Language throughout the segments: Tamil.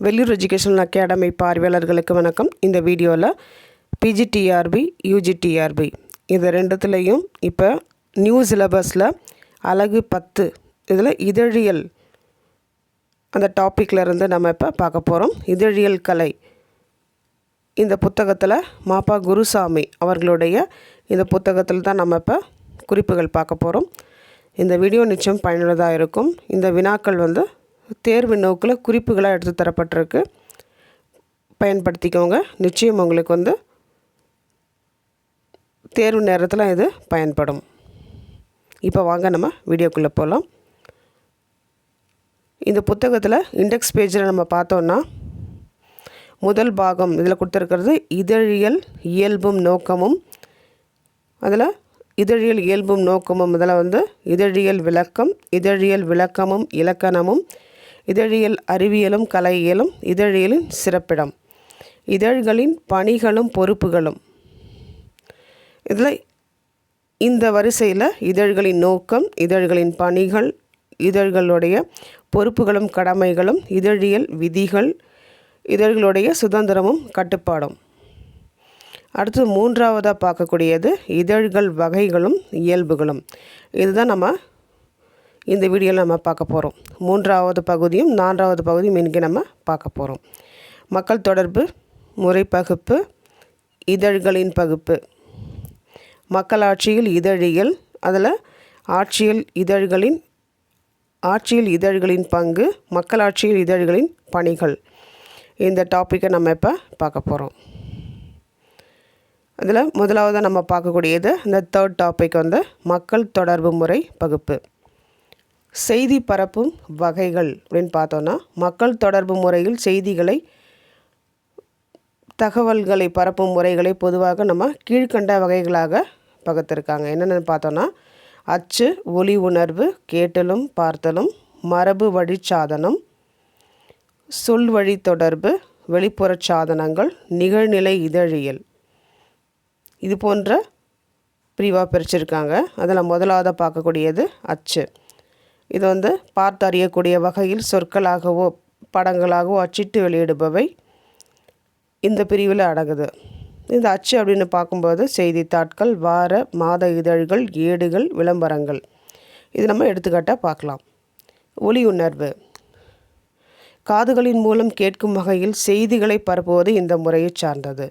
வெள்ளூர் எஜுகேஷனல் அகாடமி பார்வையாளர்களுக்கு வணக்கம். இந்த வீடியோவில் பிஜிடிஆர்பி யூஜிடிஆர்பி இது ரெண்டுத்துலேயும் இப்போ நியூ சிலபஸில் அழகு பத்து இதில் இதழியல் அந்த டாப்பிக்கில் இருந்து நம்ம இப்போ பார்க்க போகிறோம் இதழியல் கலை. இந்த புத்தகத்தில் மாப்பா குருசாமி அவர்களுடைய இந்த புத்தகத்தில் தான் நம்ம இப்போ குறிப்புகள் பார்க்க போகிறோம் இந்த வீடியோ நிச்சயம் பயனுள்ளதாக இருக்கும். இந்த வினாக்கள் வந்து தேர்வு நோக்கில் குறிப்புகளாக எடுத்து தரப்பட்டிருக்கு. பயன்படுத்திக்கோங்க. நிச்சயம் உங்களுக்கு வந்து தேர்வு நேரத்தில் இது பயன்படும். இப்போ வாங்க நம்ம வீடியோக்குள்ளே போகலாம். இந்த புத்தகத்தில் இண்டெக்ஸ் பேஜில் நம்ம பார்த்தோன்னா முதல் பாகம் இதில் கொடுத்துருக்கிறது இதழியல் இயல்பும் நோக்கமும். அதில் இதழியல் இயல்பும் நோக்கமும் இதில் வந்து இதழியல் விளக்கம் இதழியல் விளக்கமும் இலக்கணமும் இதழியல் அறிவியலும் கலையியலும் இதழியலின் சிறப்பிடம். இதழ்களின் பணிகளும் பொறுப்புகளும். இதில் இந்த வரிசையில் இதழ்களின் நோக்கம் இதழ்களின் பணிகள் இதழ்களுடைய பொறுப்புகளும் கடமைகளும் இதழியல் விதிகள் இதழ்களுடைய சுதந்திரமும் கட்டுப்பாடும். அடுத்து மூன்றாவதாக பார்க்கக்கூடியது இதழ்கள் வகைகளும் இயல்புகளும். இதுதான் நம்ம இந்த வீடியோவில் நம்ம பார்க்க போகிறோம் மூன்றாவது பகுதியும் நான்காவது பகுதியும் இன்றைக்கி நம்ம பார்க்க போகிறோம் மக்கள் தொடர்பு முறை பகுப்பு இதழ்களின் பகுப்பு. மக்களாட்சியில் இதழியல் அதில் ஆட்சியில் இதழ்களின் ஆட்சியில் இதழ்களின் பங்கு மக்களாட்சியில் இதழ்களின் பணிகள். இந்த டாப்பிக்கை நம்ம இப்போ பார்க்க போகிறோம் அதில் முதலாவது நம்ம பார்க்கக்கூடியது இந்த தேர்ட் டாபிக் வந்து மக்கள் தொடர்பு முறை பகுப்பு. செய்தி பரப்பும் வகைகள் அப்படின்னு பார்த்தோன்னா மக்கள் தொடர்பு முறையில் செய்திகளை தகவல்களை பரப்பும் முறைகளை பொதுவாக நம்ம கீழ்கண்ட வகைகளாக பகுத்திருக்காங்க. என்னென்னு பார்த்தோன்னா அச்சு ஒளி உணர்வு கேட்டலும் பார்த்தலும் மரபு வழி சாதனம் சொல் வழி தொடர்பு வெளிப்புற சாதனங்கள் நிகழ்நிலை இதழியல். இது போன்ற பிரிவாக பிரிச்சிருக்காங்க. அதில் முதலாவதாக பார்க்கக்கூடியது அச்சு. இது வந்து பார்த்து அறியக்கூடிய வகையில் சொற்களாகவோ படங்களாகவோ அச்சிட்டு வெளியிடுபவை. இந்த பிரிவில் அடங்குது. இந்த அச்சு அப்படின்னு பார்க்கும்போது செய்தித்தாட்கள் வார மாத இதழ்கள் ஏடுகள் விளம்பரங்கள். இது நம்ம எடுத்துக்காட்டாக பார்க்கலாம். ஒளி உணர்வு. காதுகளின் மூலம் கேட்கும் வகையில் செய்திகளை பரப்புவது இந்த முறையை சார்ந்தது.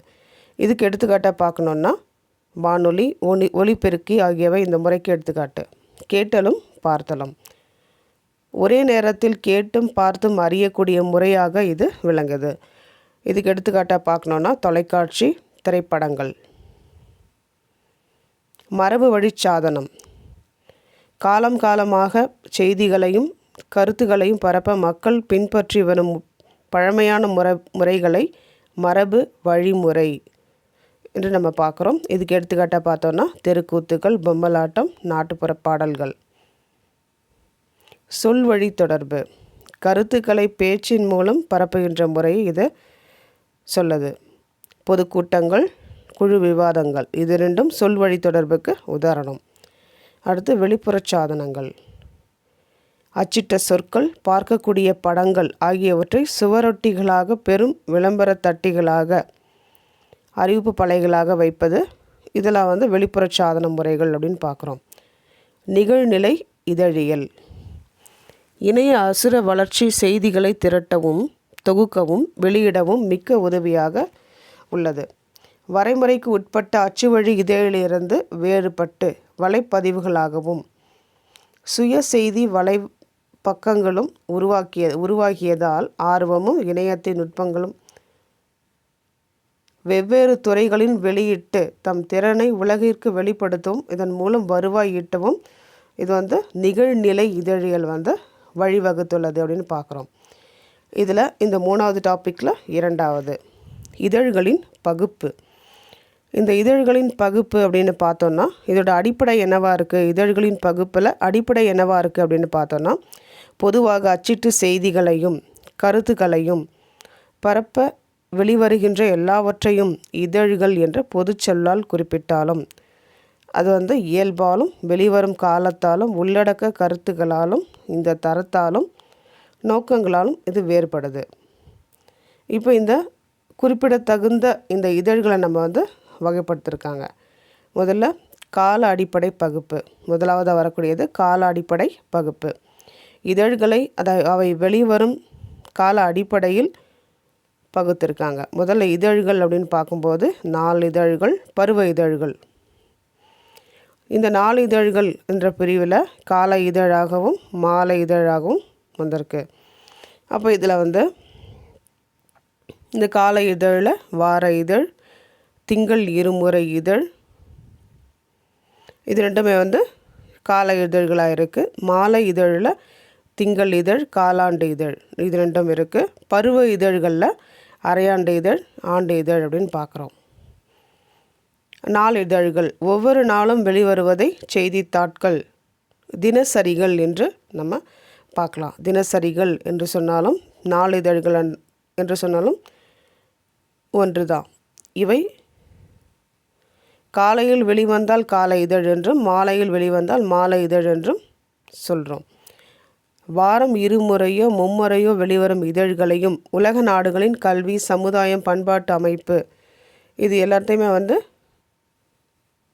இதுக்கு எடுத்துக்காட்டாக பார்க்கணுன்னா வானொலி ஒளி ஒளிபெருக்கி ஆகியவை இந்த முறைக்கு எடுத்துக்காட்டு. கேட்டலும் பார்த்தலும். ஒரே நேரத்தில் கேட்டும் பார்த்தும் அறியக்கூடிய முறையாக இது விளங்குது. இதுக்கு எடுத்துக்காட்டாக பார்க்கணுன்னா தொலைக்காட்சி திரைப்படங்கள். மரபு வழி சாதனம் காலம் காலமாக செய்திகளையும் கருத்துகளையும் பரப்ப மக்கள் பின்பற்றி வரும் பழமையான முறை முறைகளை மரபு வழிமுறை என்று நம்ம பார்க்குறோம். இதுக்கு எடுத்துக்காட்டாக பார்த்தோன்னா தெருக்கூத்துக்கள் பொம்மலாட்டம் நாட்டுப்புற பாடல்கள். சொல்வழி தொடர்பு. கருத்துக்களை பேச்சின் மூலம் பரப்புகின்ற முறை இது சொல்லுது. பொதுக்கூட்டங்கள் குழு விவாதங்கள் இது ரெண்டும் சொல்வழி தொடர்புக்கு உதாரணம். அடுத்து வெளிப்புற சாதனங்கள். அச்சிட்ட சொற்கள் பார்க்கக்கூடிய படங்கள் ஆகியவற்றை சுவரொட்டிகளாக பெரும் விளம்பர தட்டிகளாக அறிவிப்பு பலைகளாக வைப்பது இதெல்லாம் வந்து வெளிப்புற சாதன முறைகள் அப்படின்னு பார்க்குறோம். நிகழ்நிலை இதழியல். இணைய அசுர வளர்ச்சி செய்திகளை திரட்டவும் தொகுக்கவும் வெளியிடவும் மிக்க உதவியாக உள்ளது. வரைமுறைக்கு உட்பட்ட அச்சு வழி இதழிலிருந்து வேறுபட்டு வலைப்பதிவுகளாகவும் சுய செய்தி வலை பக்கங்களும் உருவாக்கிய உருவாகியதால் ஆர்வமும் இணையத்தின் நுட்பங்களும் வெவ்வேறு துறைகளின் வெளியிட்டு தம் திறனை உலகிற்கு வெளிப்படுத்தவும் இதன் மூலம் வருவாய் ஈட்டவும் இது வந்து நிகழ்நிலை இதழியல் வந்து வழிவகுத்துள்ளது அப்படின்னு பார்க்குறோம். இதில் இந்த மூணாவது டாப்பிக்கில் இரண்டாவது இதழ்களின் பகுப்பு. இந்த இதழ்களின் பகுப்பு அப்படின்னு பார்த்தோன்னா இதோட அடிப்படை என்னவாக இருக்குது இதழ்களின் பகுப்பில் அடிப்படை என்னவாக இருக்குது அப்படின்னு பார்த்தோன்னா பொதுவாக அச்சிட்டு செய்திகளையும் கருத்துக்களையும் பரப்ப வெளிவருகின்ற எல்லாவற்றையும் இதழ்கள் என்ற பொதுச்சொல்லால் குறிப்பிட்டாலும் அது வந்து இயல்பாலும் வெளிவரும் காலத்தாலும் உள்ளடக்க கருத்துக்களாலும் இந்த தரத்தாலும் நோக்கங்களாலும் இது வேறுபடுது. இப்போ இந்த குறிப்பிடத்தகுந்த இந்த இதழ்களை நம்ம வந்து வகைப்படுத்திருக்காங்க. முதல்ல கால அடிப்படை பகுப்பு முதலாவதாக வரக்கூடியது கால அடிப்படை பகுப்பு. இதழ்களை அதை அவை வெளிவரும் கால அடிப்படையில் பகுத்திருக்காங்க. முதல்ல இதழ்கள் அப்படின்னு பார்க்கும்போது நாலு இதழ்கள் பருவ இதழ்கள். இந்த நாலு இதழ்கள் என்ற பிரிவில் காலை இதழாகவும் மாலை இதழாகவும் வந்திருக்கு. அப்போ இதில் வந்து இந்த கால இதழில் வார இதழ் திங்கள் இருமுறை இதழ் இது ரெண்டுமே வந்து கால இதழ்களாக இருக்குது மாலை இதழில் திங்கள் இதழ் காலாண்டு இதழ் இது ரெண்டும் இருக்குது பருவ இதழ்களில் அரையாண்டு இதழ் ஆண்டு இதழ் அப்படின்னு பார்க்குறோம் நாளிதழ்கள். ஒவ்வொரு நாளும் வெளிவருவதை செய்தித்தாட்கள் தினசரிகள் என்று நம்ம பார்க்கலாம். தினசரிகள் என்று சொன்னாலும் நாளிதழ்கள் என்று சொன்னாலும் ஒன்று தான் இவை காலையில் வெளிவந்தால் காலை இதழ் என்றும் மாலையில் வெளிவந்தால் மாலை இதழ் என்றும் சொல்கிறோம் வாரம் இருமுறையோ மும்முறையோ வெளிவரும் இதழ்களையும் உலக நாடுகளின் கல்வி சமுதாயம் பண்பாட்டு அமைப்பு இது எல்லாத்தையுமே வந்து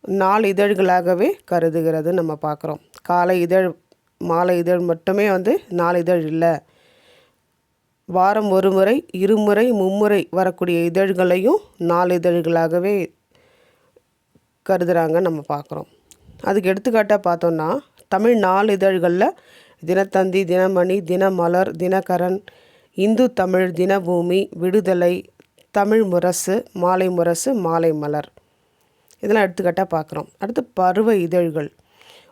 நாலு இதழ்களாகவே கருதுகிறது நம்ம பார்க்குறோம். காலை இதழ் மாலை இதழ் மட்டுமே வந்து நாலு இதழ் இல்லை. வாரம் ஒரு முறை இருமுறை மும்முறை வரக்கூடிய இதழ்களையும் நாலு இதழ்களாகவே கருதுகிறாங்க நம்ம பார்க்குறோம். அதுக்கு எடுத்துக்காட்டாக பார்த்தோன்னா தமிழ் நாலு இதழ்களில் தினத்தந்தி தினமணி தினமலர் தினகரன் இந்து தமிழ் தினபூமி விடுதலை தமிழ் முரசு மாலை முரசு மாலை மலர். இதெல்லாம் எடுத்துக்காட்டாக பார்க்குறோம். அடுத்து பருவ இதழ்கள்.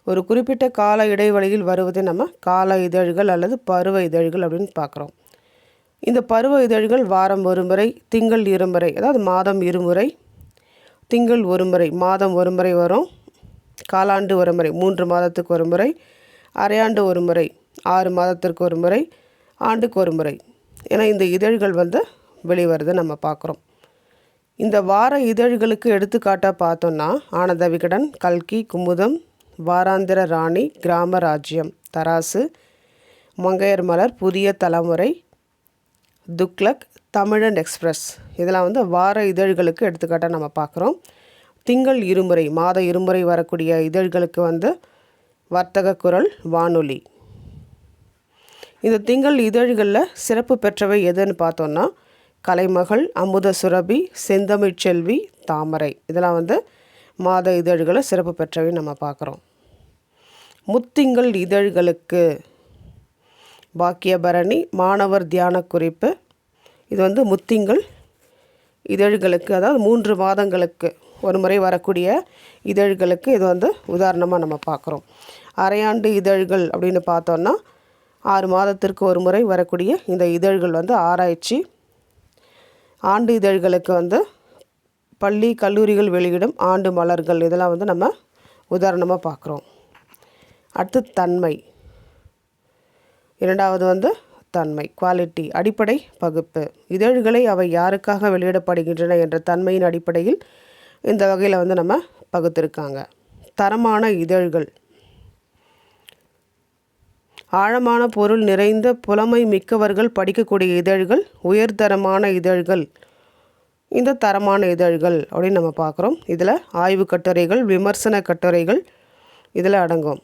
ஒரு குறிப்பிட்ட கால இடைவெளியில் வருவதை நம்ம கால இதழ்கள் அல்லது பருவ இதழ்கள் அப்படின்னு பார்க்குறோம். இந்த பருவ இதழ்கள் வாரம் ஒரு முறை திங்கள் இருமுறை அதாவது மாதம் இருமுறை திங்கள் ஒரு முறை மாதம் ஒரு முறை வரும் காலாண்டு ஒரு முறை மூன்று மாதத்துக்கு ஒரு முறை அரையாண்டு ஒரு முறை ஆறு மாதத்திற்கு ஒரு முறை ஆண்டுக்கு ஒரு முறை. ஏன்னா இந்த இதழ்கள் வந்து வெளிவருதை நம்ம பார்க்குறோம். இந்த வார இதழ்களுக்கு எடுத்துக்காட்டாக பார்த்தோன்னா ஆனந்த விகடன் கல்கி குமுதம் வாராந்திர ராணி கிராம ராஜ்யம் தராசு மங்கையர் மலர் புதிய தலைமுறை துக்லக் தமிழன் எக்ஸ்பிரஸ். இதெல்லாம் வந்து வார இதழ்களுக்கு எடுத்துக்காட்டாக நம்ம பார்க்குறோம். திங்கள் இருமுறை மாத இருமுறை வரக்கூடிய இதழ்களுக்கு வந்து வர்த்தக குரல் வானொலி. இந்த திங்கள் இதழ்களில் சிறப்பு பெற்றவை எதுன்னு பார்த்தோன்னா கலைமகள் அமுத சுரபி செந்தமிழ் செல்வி தாமரை. இதெல்லாம் வந்து மாத இதழ்களை சிறப்பு பெற்றவை நம்ம பார்க்குறோம். முத்திங்கள் இதழ்களுக்கு பாக்கியபரணி மாணவர் தியான குறிப்பு. இது வந்து முத்திங்கள் இதழ்களுக்கு அதாவது மூன்று மாதங்களுக்கு ஒரு முறை வரக்கூடிய இதழ்களுக்கு இது வந்து உதாரணமாக நம்ம பார்க்குறோம். அரையாண்டு இதழ்கள் அப்படின்னு பார்த்தோன்னா ஆறு மாதத்திற்கு ஒரு முறை வரக்கூடிய இந்த இதழ்கள் வந்து ஆராய்ச்சி ஆண்டு இதழ்களுக்கு வந்து பள்ளி கல்லூரிகள் வெளியிடும் ஆண்டு மலர்கள். இதெல்லாம் வந்து நம்ம உதாரணமாக பார்க்குறோம். அடுத்து தன்மை. இரண்டாவது வந்து தன்மை குவாலிட்டி அடிப்படை பகுப்பு. இதழ்களை அவை யாருக்காக வெளியிடப்படுகின்றன என்ற தன்மையின் அடிப்படையில் இந்த வகையில் வந்து நம்ம பகுத்திருக்காங்க. தரமான இதழ்கள். ஆழமான பொருள் நிறைந்த புலமை மிக்கவர்கள் படிக்கக்கூடிய இதழ்கள் உயர்தரமான இதழ்கள். இந்த தரமான இதழ்கள் அப்படின்னு நம்ம பார்க்குறோம். இதில் ஆய்வு கட்டுரைகள் விமர்சன கட்டுரைகள் இதில் அடங்கும்.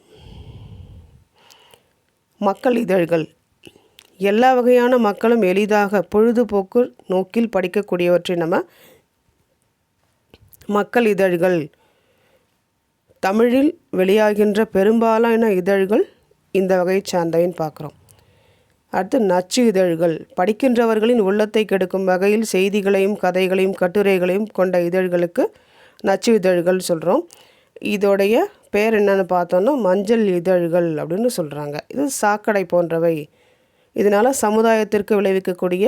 மக்கள் இதழ்கள். எல்லா வகையான மக்களும் எளிதாக பொழுதுபோக்கு நோக்கில் படிக்கக்கூடியவற்றை நம்ம மக்கள் இதழ்கள். தமிழில் வெளியாகின்ற பெரும்பாலான இதழ்கள் இந்த வகையை சார்ந்தவைன்னு பார்க்குறோம். அடுத்து நச்சு இதழ்கள் படிக்கின்றவர்களின் உள்ளத்தை கெடுக்கும் வகையில் செய்திகளையும் கதைகளையும் கட்டுரைகளையும் கொண்ட இதழ்களுக்கு நச்சு இதழ்கள் சொல்கிறோம் இதோடைய பேர் என்னென்னு பார்த்தோன்னா மஞ்சள் இதழ்கள் அப்படின்னு சொல்கிறாங்க இது சாக்கடை போன்றவை. இதனால் சமுதாயத்திற்கு விளைவிக்கக்கூடிய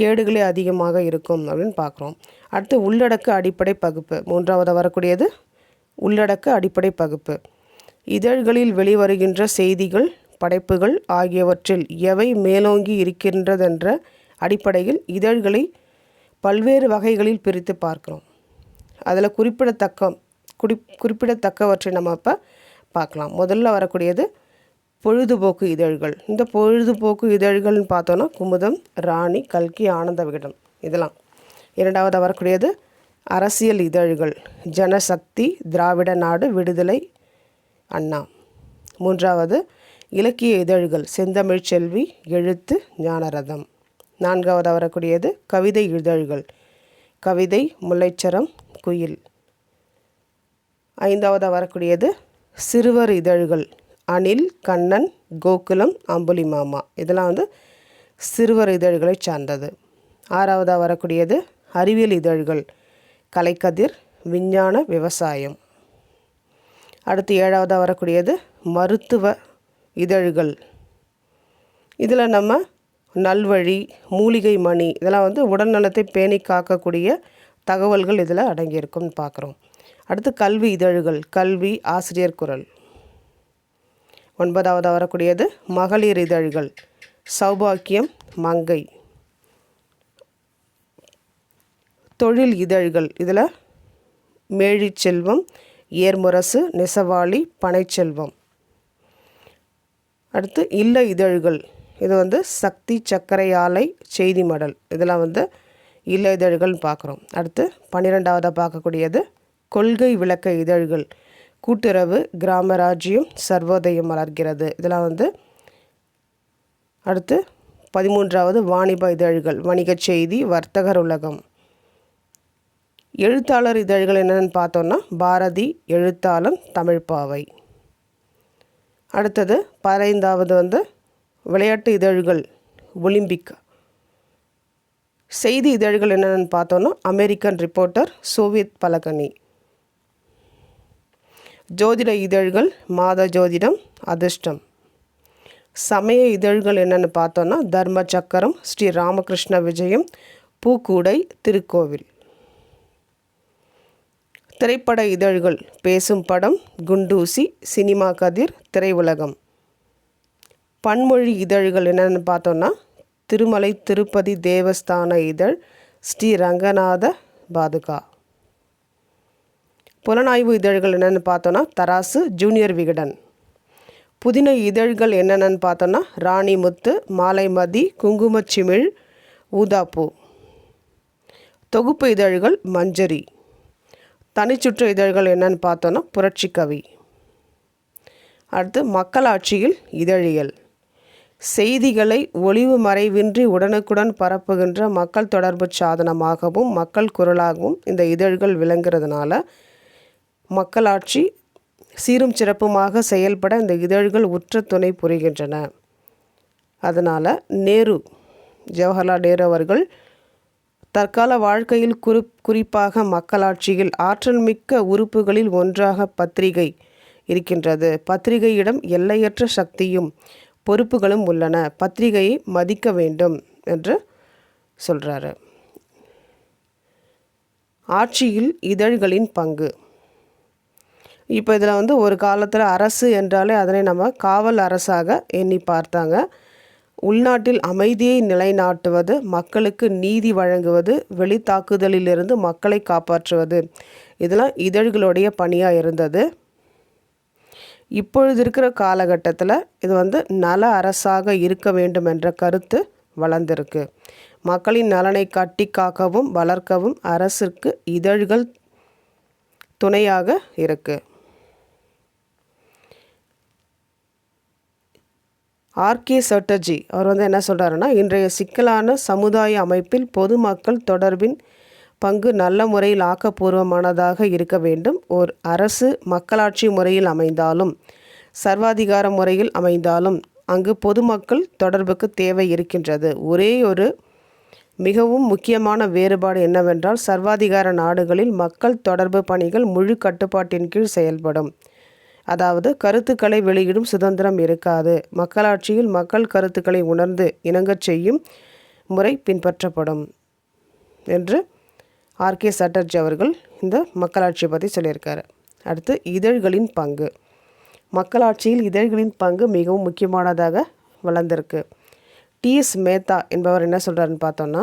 கேடுகளே அதிகமாக இருக்கும் அப்படின்னு பார்க்குறோம். அடுத்து உள்ளடக்க அடிப்படை பகுப்பு. மூன்றாவது வரக்கூடியது உள்ளடக்க அடிப்படை பகுப்பு. இதழ்களில் வெளிவருகின்ற செய்திகள் படைப்புகள் ஆகியவற்றில் எவை மேலோங்கி இருக்கின்றதென்ற அடிப்படையில் இதழ்களை பல்வேறு வகைகளில் பிரித்து பார்க்குறோம். அதில் குறிப்பிடத்தக்க குடி குறிப்பிடத்தக்கவற்றை நம்ம இப்போ பார்க்கலாம். முதல்ல வரக்கூடியது பொழுதுபோக்கு இதழ்கள். இந்த பொழுதுபோக்கு இதழ்கள்னு பார்த்தோன்னா குமுதம் ராணி கல்கி ஆனந்த விகடன் இதெல்லாம். இரண்டாவது வரக்கூடியது அரசியல் இதழ்கள். ஜனசக்தி திராவிட நாடு விடுதலை அண்ணா. மூன்றாவது இலக்கிய இதழ்கள் செந்தமிழ் செல்வி எழுத்து ஞானரதம். நான்காவது வரக்கூடியது கவிதை இதழ்கள். கவிதை முல்லைச்சரம் குயில். ஐந்தாவது வரக்கூடியது சிறுவர் இதழ்கள். அணில் கண்ணன் கோகுலம் அம்புலி மாமா. இதெல்லாம் வந்து சிறுவர் இதழ்களை சார்ந்தது. ஆறாவதாக வரக்கூடியது அறிவியல் இதழ்கள். கலைக்கதிர் விஞ்ஞான விவசாயம். அடுத்து ஏழாவதாக வரக்கூடியது மருத்துவ இதழ்கள். இதில் நம்ம நல்வழி மூலிகை மணி இதெல்லாம் வந்து உடல்நலத்தை பேணி காக்கக்கூடிய தகவல்கள் இதில் அடங்கியிருக்கும்னு பார்க்குறோம் அடுத்து கல்வி இதழ்கள் கல்வி ஆசிரியர் குரல். ஒன்பதாவது வரக்கூடியது மகளிர் இதழ்கள் சௌபாக்கியம் மங்கை. தொழில் இதழ்கள் இதில் மேழிச்செல்வம் ஏர்முரசு நெசவாளி பனைச்செல்வம். அடுத்து இல்ல இதழ்கள். இது வந்து சக்தி சர்க்கரை ஆலை செய்தி மடல். இதெல்லாம் வந்து இல்ல இதழ்கள்னு பார்க்குறோம். அடுத்து பன்னிரெண்டாவதாக பார்க்கக்கூடியது கொள்கை விளக்க இதழ்கள். கூட்டுறவு கிராமராஜ்யம் சர்வோதயம் மலர்கிறது. இதெல்லாம் வந்து அடுத்து பதிமூன்றாவது வாணிப இதழ்கள். வணிகச் செய்தி வர்த்தகர் உலகம். எழுத்தாளர் இதழ்கள் என்னென்னு பார்த்தோன்னா பாரதி எழுத்தாளன் தமிழ்ப்பாவை அடுத்தது பதினைந்தாவது வந்து விளையாட்டு இதழ்கள் ஒலிம்பிக். செய்தி இதழ்கள் என்னென்னு பார்த்தோன்னா அமெரிக்கன் ரிப்போர்ட்டர் சோவியத் பலகனி ஜோதிட இதழ்கள் மாத ஜோதிடம் அதிர்ஷ்டம். சமய இதழ்கள் என்னென்னு பார்த்தோன்னா தர்ம சக்கரம் ஸ்ரீ ராமகிருஷ்ண விஜயம் பூக்கூடை திருக்கோவில். திரைப்பட இதழ்கள் பேசும் படம் குண்டூசி சினிமா கதிர் திரையுலகம். பன்மொழி இதழ்கள் என்னென்னு பார்த்தோன்னா திருமலை திருப்பதி தேவஸ்தான இதழ் ஸ்ரீ ரங்கநாத பாதுகா. புலனாய்வு இதழ்கள் என்னென்னு பார்த்தோன்னா தராசு ஜூனியர் விகடன். புதின இதழ்கள் என்னென்னு பார்த்தோன்னா ராணி முத்து மாலைமதி குங்குமச்சிமிழ் ஊதாப்பூ. தொகுப்பு இதழ்கள் மஞ்சரி. தனிச்சுற்று இதழ்கள் என்னன்னு பார்த்தோன்னா புரட்சி கவி. அடுத்து மக்களாட்சியில் இதழியல். செய்திகளை ஒளிவு மறைவின்றி உடனுக்குடன் பரப்புகின்ற மக்கள் தொடர்பு சாதனமாகவும் மக்கள் குரலாகவும் இந்த இதழ்கள் விளங்குறதுனால மக்களாட்சி சீரும் சிறப்புமாக செயல்பட இந்த இதழ்கள் உற்ற துணை புரிகின்றன. அதனால் நேரு ஜவஹர்லால் நேரு அவர்கள் தற்கால வாழ்க்கையில் குறி குறிப்பாக மக்களாட்சியில் ஆற்றல் மிக்க உறுப்புகளில் ஒன்றாக பத்திரிகை இருக்கின்றது. பத்திரிகையிடம் எல்லையற்ற சக்தியும் பொறுப்புகளும் உள்ளன. பத்திரிகையை மதிக்க வேண்டும் என்று சொல்கிறாரு ஆட்சியில் இதழ்களின் பங்கு. இப்போ இதில் வந்து ஒரு காலத்தில் அரசு என்றாலே அதனை நம்ம காவல் அரசாக எண்ணி பார்த்தாங்க. உள்நாட்டில் அமைதியை நிலைநாட்டுவது மக்களுக்கு நீதி வழங்குவது வெளித்தாக்குதலிலிருந்து மக்களை காப்பாற்றுவது. இதெல்லாம் இதழ்களுடைய பணியாக இருந்தது. இப்பொழுது இருக்கிற காலகட்டத்தில் இது வந்து நல அரசாக இருக்க வேண்டும் என்ற கருத்து வளர்ந்திருக்கு. மக்களின் நலனை கட்டி காக்கவும் வளர்க்கவும் அரசிற்கு இதழ்கள் துணையாக இருக்குது ஆர்கே சட்டர்ஜி. அவர் வந்து என்ன சொல்கிறாருன்னா இன்றைய சிக்கலான சமுதாய அமைப்பில் பொதுமக்கள் தொடர்பின் பங்கு நல்ல முறையில் ஆக்கப்பூர்வமானதாக இருக்க வேண்டும். ஓர் அரசு மக்களாட்சி முறையில் அமைந்தாலும் சர்வாதிகார முறையில் அமைந்தாலும் அங்கு பொதுமக்கள் தொடர்புக்கு தேவை இருக்கின்றது. ஒரே ஒரு மிகவும் முக்கியமான வேறுபாடு என்னவென்றால் சர்வாதிகார நாடுகளில் மக்கள் தொடர்பு பணிகள் முழு கட்டுப்பாட்டின் கீழ் செயல்படும். அதாவது கருத்துக்களை வெளியிடும் சுதந்திரம் இருக்காது. மக்களாட்சியில் மக்கள் கருத்துக்களை உணர்ந்து இணங்கச் செய்யும் முறை பின்பற்றப்படும் என்று ஆர்கே சட்டர்ஜி அவர்கள் இந்த மக்களாட்சியை பற்றி சொல்லியிருக்காரு. அடுத்து இதழ்களின் பங்கு. மக்களாட்சியில் இதழ்களின் பங்கு மிகவும் முக்கியமானதாக வளர்ந்திருக்கு. டிஎஸ் மேத்தா என்பவர் என்ன சொல்கிறாருன்னு பார்த்தோன்னா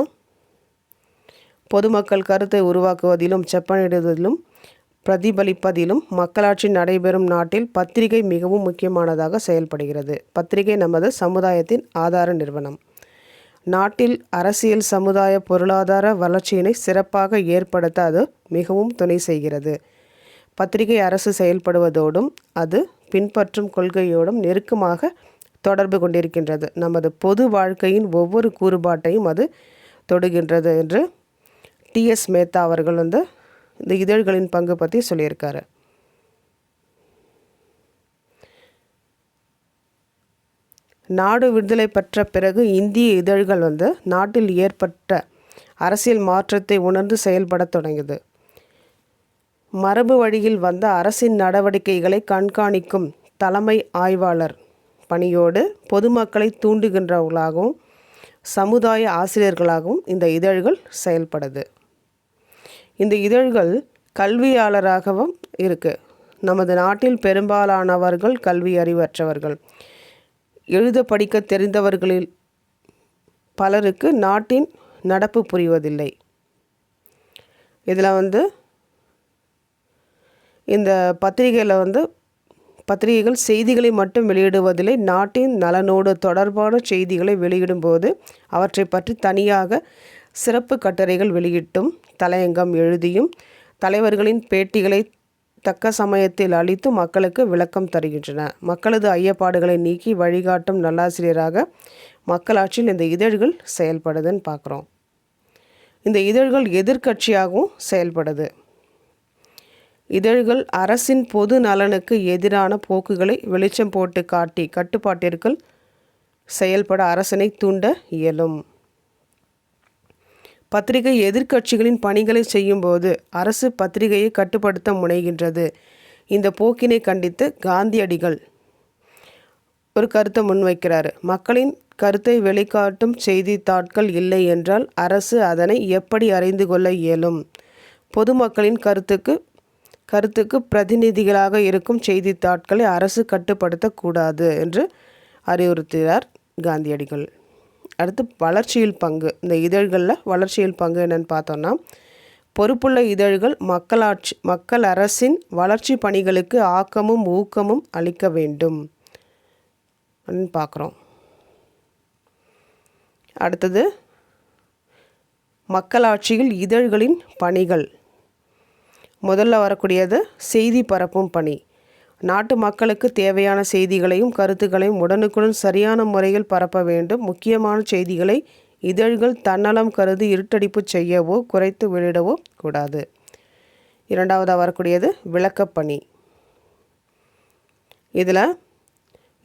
பொதுமக்கள் கருத்தை உருவாக்குவதிலும் செப்பனிடுவதிலும் பிரதிபலிப்பதிலும் மக்களாட்சி நடைபெறும் நாட்டில் பத்திரிகை மிகவும் முக்கியமானதாக செயல்படுகிறது. பத்திரிகை நமது சமுதாயத்தின் ஆதார நிறுவனம். நாட்டில் அரசியல் சமுதாய பொருளாதார வளர்ச்சியினை சிறப்பாக ஏற்படுத்த அது மிகவும் துணை செய்கிறது. பத்திரிகை அரசு செயல்படுவதோடும் அது பின்பற்றும் கொள்கையோடும் நெருக்கமாக தொடர்பு கொண்டிருக்கின்றது. நமது பொது வாழ்க்கையின் ஒவ்வொரு கூறுபாட்டையும் அது தொடுகின்றது என்று டிஎஸ் மேத்தா அவர்கள் வந்து இந்த இதழ்களின் பங்கு பற்றி சொல்லியிருக்காரு. நாடு விடுதலை பெற்ற பிறகு இந்திய இதழ்கள் வந்து நாட்டில் ஏற்பட்ட அரசியல் மாற்றத்தை உணர்ந்து செயல்பட தொடங்கியது. மரபு வழியில் வந்த அரசின் நடவடிக்கைகளை கண்காணிக்கும் தலைமை ஆய்வாளர் பணியோடு பொதுமக்களை தூண்டுகின்றவர்களாகவும் சமுதாய ஆசிரியர்களாகவும் இந்த இதழ்கள் செயல்படுது. இந்த இதழ்கள் கல்வியாளராகவும் இருக்குது நமது நாட்டில் பெரும்பாலானவர்கள் கல்வி அறிவற்றவர்கள். எழுத படிக்க தெரிந்தவர்களில் பலருக்கு நாட்டின் நடப்பு புரிவதில்லை. இதில் வந்து இந்த பத்திரிகையில் வந்து பத்திரிகைகள் செய்திகளை மட்டும் வெளியிடுவதில்லை. நாட்டின் நலனோடு தொடர்பான செய்திகளை வெளியிடும்போது அவற்றை பற்றி தனியாக சிறப்பு கட்டுரைகள் வெளியிட்டும் தலையங்கம் எழுதியும் தலைவர்களின் பேட்டிகளை தக்க சமயத்தில் அளித்து மக்களுக்கு விளக்கம் தருகின்றன. மக்களது ஐயப்பாடுகளை நீக்கி வழிகாட்டும் நல்லாசிரியராக மக்களாட்சியில் இந்த இதழ்கள் செயல்படுதுன்னு பார்க்குறோம். இந்த இதழ்கள் எதிர்கட்சியாகவும் செயல்படுது. இதழ்கள் அரசின் பொது நலனுக்கு எதிரான போக்குகளை வெளிச்சம் போட்டு காட்டி கட்டுப்பாட்டிற்குள் செயல்பட அரசனை தூண்ட இயலும். பத்திரிகை எதிர்க்கட்சிகளின் பணிகளை செய்யும்போது அரசு பத்திரிகையை கட்டுப்படுத்த முனைகின்றது. இந்த போக்கினை கண்டித்து காந்தியடிகள் ஒரு கருத்தை முன்வைக்கிறார். மக்களின் கருத்தை வெளிக்காட்டும் செய்தித்தாட்கள் இல்லை என்றால் அரசு அதனை எப்படி அறிந்து கொள்ள இயலும்? பொதுமக்களின் கருத்துக்கு கருத்துக்கு பிரதிநிதிகளாக இருக்கும் செய்தித்தாட்களை அரசு கட்டுப்படுத்தக்கூடாது என்று அறிவுறுத்துகிறார் காந்தியடிகள். அடுத்து வளர்ச்சியில் பங்கு. இந்த இதழ்களில் வளர்ச்சியில் பங்கு என்னென்னு பார்த்தோன்னா பொறுப்புள்ள இதழ்கள் மக்களாட்சி மக்கள் அரசின் வளர்ச்சி பணிகளுக்கு ஆக்கமும் ஊக்கமும் அளிக்க வேண்டும் அப்படின்னு பார்க்குறோம். அடுத்தது மக்களாட்சியில் இதழ்களின் பணிகள். முதல்ல வரக்கூடியது செய்தி பரப்பும் பணி. நாட்டு மக்களுக்கு தேவையான செய்திகளையும் கருத்துக்களையும் உடனுக்குடன் சரியான முறையில் பரப்ப வேண்டும். முக்கியமான செய்திகளை இதழ்கள் தன்னலம் கருதி இருட்டடிப்பு செய்யவோ குறைத்து வெளியிடவோ கூடாது. இரண்டாவதாக வரக்கூடியது விளக்கப்பணி இதில்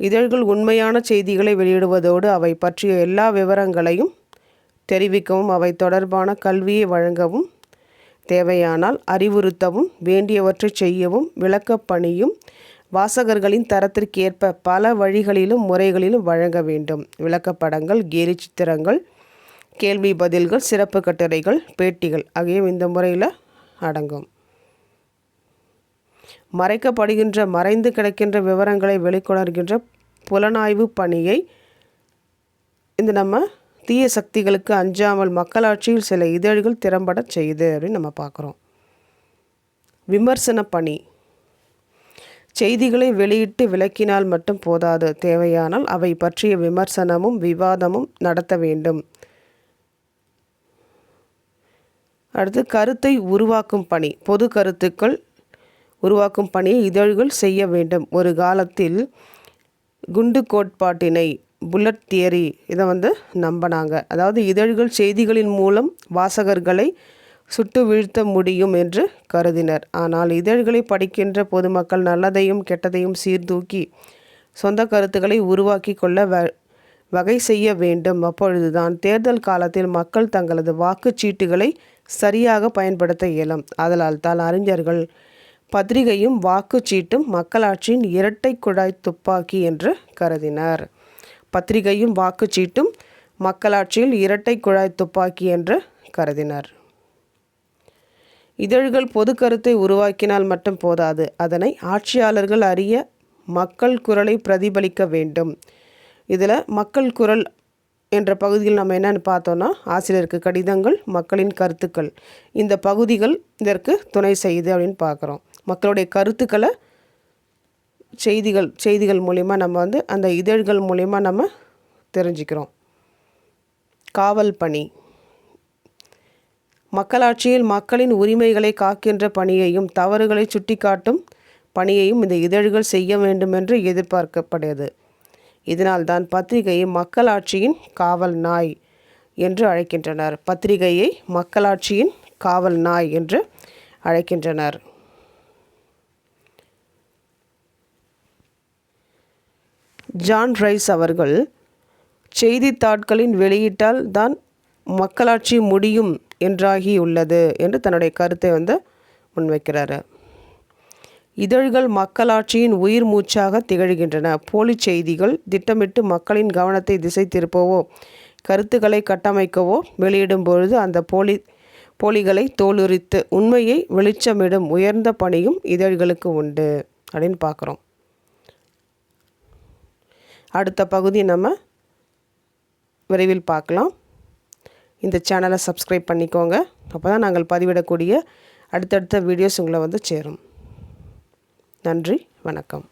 இதழ்கள் உண்மையான செய்திகளை வெளியிடுவதோடு அவை பற்றிய எல்லா விவரங்களையும் தெரிவிக்கவும் அவை தொடர்பான கல்வியை வழங்கவும் தேவையானால் அறிவுறுத்தவும் வேண்டியவற்றை செய்யவும் விளக்கப்பணியும் வாசகர்களின் தரத்திற்கேற்ப பல வழிகளிலும் முறைகளிலும் வழங்க வேண்டும். விளக்கப்படங்கள் கேலி சித்திரங்கள் கேள்வி பதில்கள் சிறப்பு கட்டுரைகள் பேட்டிகள் ஆகியவை இந்த முறையில் அடங்கும். மறைக்கப்படுகின்ற மறைந்து கிடக்கின்ற விவரங்களை வெளிக்கொணர்கின்ற புலனாய்வு பணியை இந்த நம்ம தீய சக்திகளுக்கு அஞ்சாமல் மக்களாட்சியில் சில இதழ்கள் திறம்பட செய்யுது அப்படின்னு நம்ம பார்க்குறோம். விமர்சன பணி. செய்திகளை வெளியிட்டு விளக்கினால் மட்டும் போதாது. தேவையானால் அவை பற்றிய விமர்சனமும் விவாதமும் நடத்த வேண்டும். அடுத்து கருத்தை உருவாக்கும் பணி. பொது கருத்துக்கள் உருவாக்கும் பணியை இதழ்கள் செய்ய வேண்டும். ஒரு காலத்தில் குண்டு கோட்பாட்டினை புல்லட் தியரி இதை வந்து நம்பினாங்க. அதாவது இதழ்கள் செய்திகளின் மூலம் வாசகர்களை சுட்டு வீழ்த்த முடியும் என்று கருதினர். ஆனால் இதழ்களை படிக்கின்ற பொதுமக்கள் நல்லதையும் கெட்டதையும் சீர்தூக்கி சொந்த கருத்துக்களை உருவாக்கி கொள்ள வ வகை செய்ய வேண்டும். அப்பொழுதுதான் தேர்தல் காலத்தில் மக்கள் தங்களது வாக்குச்சீட்டுகளை சரியாக பயன்படுத்த இயலும். அதனால் தான் அறிஞர்கள் பத்திரிகையும் வாக்குச்சீட்டும் மக்களாட்சியின் இரட்டை குழாய் துப்பாக்கி என்று கருதினர். பத்திரிகையும் வாக்குச்சீட்டும் மக்களாட்சியில் இரட்டை குழாய் துப்பாக்கி என்று கருதினர். இதழ்கள் பொது கருத்தை உருவாக்கினால் மட்டும் போதாது. அதனை ஆட்சியாளர்கள் அறிய மக்கள் குரலை பிரதிபலிக்க வேண்டும். இதில் மக்கள் குரல் என்ற பகுதியில் நம்ம என்னென்னு பார்த்தோன்னா ஆசிரியருக்கு கடிதங்கள் மக்களின் கருத்துக்கள். இந்த பகுதிகள் இதற்கு துணை செய்யுது அப்படின்னு பார்க்குறோம். மக்களுடைய கருத்துக்களை செய்திகள் செய்திகள் மூலிமா நம்ம வந்து அந்த இதழ்கள் மூலிமா நம்ம தெரிஞ்சுக்கிறோம். காவல் பணி. மக்களாட்சியில் மக்களின் உரிமைகளை காக்கின்ற பணியையும் தவறுகளை சுட்டிக்காட்டும் பணியையும் இந்த இதழ்கள் செய்ய வேண்டுமென்று எதிர்பார்க்கப்படுகிறது இதனால்தான் பத்திரிகையை மக்களாட்சியின் காவல் நாய் என்று அழைக்கின்றனர். பத்திரிகையை மக்களாட்சியின் காவல் நாய் என்று அழைக்கின்றனர். ஜான் ரைஸ் அவர்கள் செய்தித்தாட்களின் வெளியீட்டால் தான் மக்களாட்சி முடியும் என்றாகியுள்ளது என்று தன்னுடைய கருத்தை வந்து முன்வைக்கிறாரு. இதழ்கள் மக்களாட்சியின் உயிர் மூச்சாக திகழ்கின்றன. போலி செய்திகள் திட்டமிட்டு மக்களின் கவனத்தை திசை திருப்பவோ கருத்துக்களை கட்டமைக்கவோ வெளியிடும் பொழுது அந்த போலி போலிகளை தோலுரித்து உண்மையை வெளிச்சமிடும் உயர்ந்த பணியும் இதழ்களுக்கு உண்டு அப்படின்னு பார்க்குறோம். அடுத்த பகுதி நம்ம விரைவில் பார்க்கலாம். இந்த சேனலை சப்ஸ்கிரைப் பண்ணிக்கோங்க. அப்போ தான் நாங்கள் பதிவிடக்கூடிய அடுத்தடுத்த வீடியோஸ் உங்களை வந்து சேரும். நன்றி வணக்கம்.